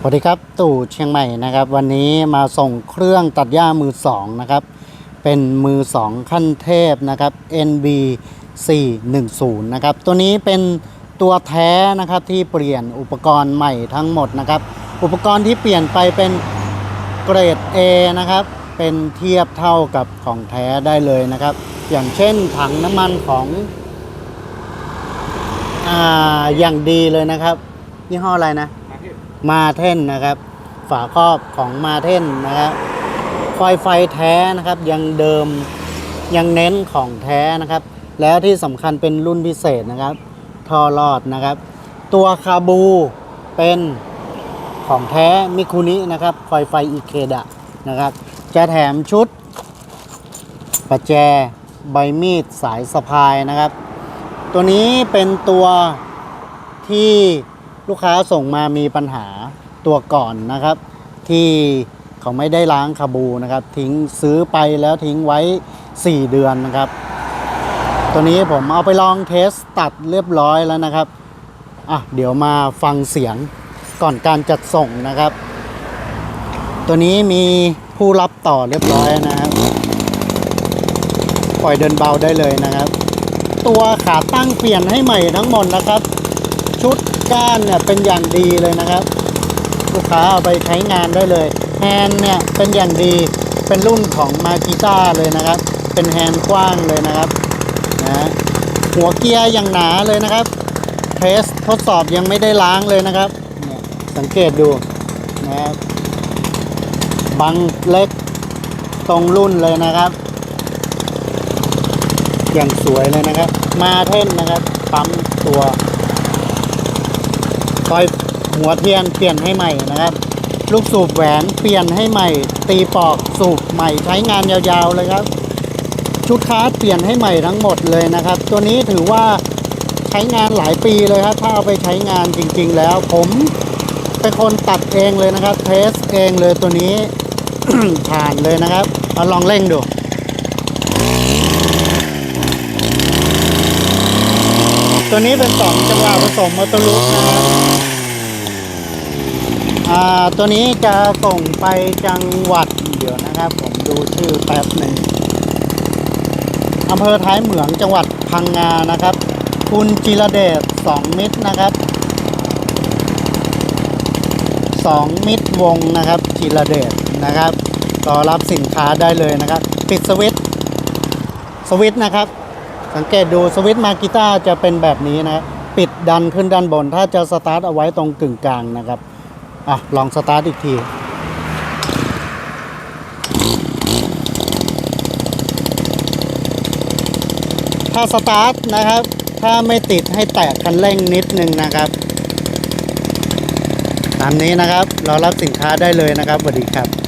สวัสดีครับตู่เชียงใหม่นะครับ วันนี้มาส่งเครื่องตัดหญ้ามือสองนะครับ เป็นมือสองขั้นเทพนะครับ NB 410นะครับ ตัวนี้เป็นตัวแท้นะครับที่เปลี่ยนอุปกรณ์ใหม่ทั้งหมดนะครับ อุปกรณ์ที่เปลี่ยนไปเป็นเกรด A นะครับ เป็นเทียบเท่ากับของแท้ได้เลยนะครับ อย่างเช่นถังน้ำมันของอ่าอย่างดีเลยนะครับยี่ห้ออะไรนะ มาเทนนะครับ ฝาครอบของมาเทนนะครับคอยไฟแท้นะครับยังเดิมยังเน้นของแท้นะครับ แล้วที่สำคัญเป็นรุ่นพิเศษนะครับทอรอดนะครับ ตัวคาบูเป็นของแท้มิคุนินะครับคอยไฟอีเคดะนะครับ จะแถมชุดประแจใบมีดสายสะพายนะครับ ตัวนี้เป็นตัวที่ ลูกค้าส่งมามีปัญหาตัวก่อนนะครับ ที่เขาไม่ได้ล้างคาบูนะครับ ทิ้งซื้อไปแล้วทิ้งไว้ 4 เดือนนะครับ ตัวนี้ผมเอาไปลองเทสตัดเรียบร้อยแล้วนะครับอะเดี๋ยวมาฟังเสียงก่อนการจัดส่งนะครับ ตัวนี้มีผู้รับต่อเรียบร้อยนะครับ ปล่อยเดินเบาได้เลยนะครับ ตัวขาตั้งเปลี่ยนให้ใหม่ทั้งหมดนะครับ ชุดก้านเนี่ยเป็นอย่างดีเลยนะครับ ลูกค้าเอาไปใช้งานได้เลยแฮนเนี่ยเป็นอย่างดีเป็นรุ่นของมากิต้าเลยนะครับ เป็นแฮนกว้างเลยนะครับนะหัวเกียร์อย่างหนาเลยนะครับเทสทดสอบยังไม่ได้ล้างเลยนะครับเนี่ยสังเกตดูนะครับบังเล็กตรงรุ่นเลยนะครับ อย่างสวยเลยนะครับ มาเท่นนะครับปั๊มตัว คอยหัวเทียนเปลี่ยนให้ใหม่นะครับ ลูกสูบแหวนเปลี่ยนให้ใหม่ ตีปอกสูบใหม่ใช้งานยาวๆเลยครับ ชุดคาร์ดเปลี่ยนให้ใหม่ทั้งหมดเลยนะครับ ตัวนี้ถือว่าใช้งานหลายปีเลยครับ ถ้าเอาไปใช้งานจริง ๆ แล้ว ผมเป็นคนตัดเองเลยนะครับ เทสเองเลยตัวนี้ผ่านเลยนะครับเอาลองเร่งดู ตัวนี้เป็นสองจังหวะผสมมอเตอร์ลุกนะครับอ่าตัวนี้จะส่งไปจังหวัดเดี๋ยวนะครับ ผมดูชื่อแป๊บหนึ่งอำเภอท้ายเหมืองจังหวัดพังงานะครับ คุณจิรเดชสองมิตรนะครับสองมิตรวงนะครับจิรเดชนะครับก็รับสินค้าได้เลยนะครับ ปิดสวิตช์สวิตช์นะครับ สังเกตดูสวิตช์มากีตาร์จะเป็นแบบนี้นะ ปิดดันขึ้นด้านบน ถ้าจะสตาร์ทเอาไว้ตรงกึ่งกลางนะครับ อะ ลองสตาร์ทอีกทีถ้าสตาร์ทนะครับ ถ้าไม่ติดให้แตะคันเร่งนิดนึงนะครับตามนี้นะครับเรารับสินค้าได้เลยนะครับสวัสดีครับ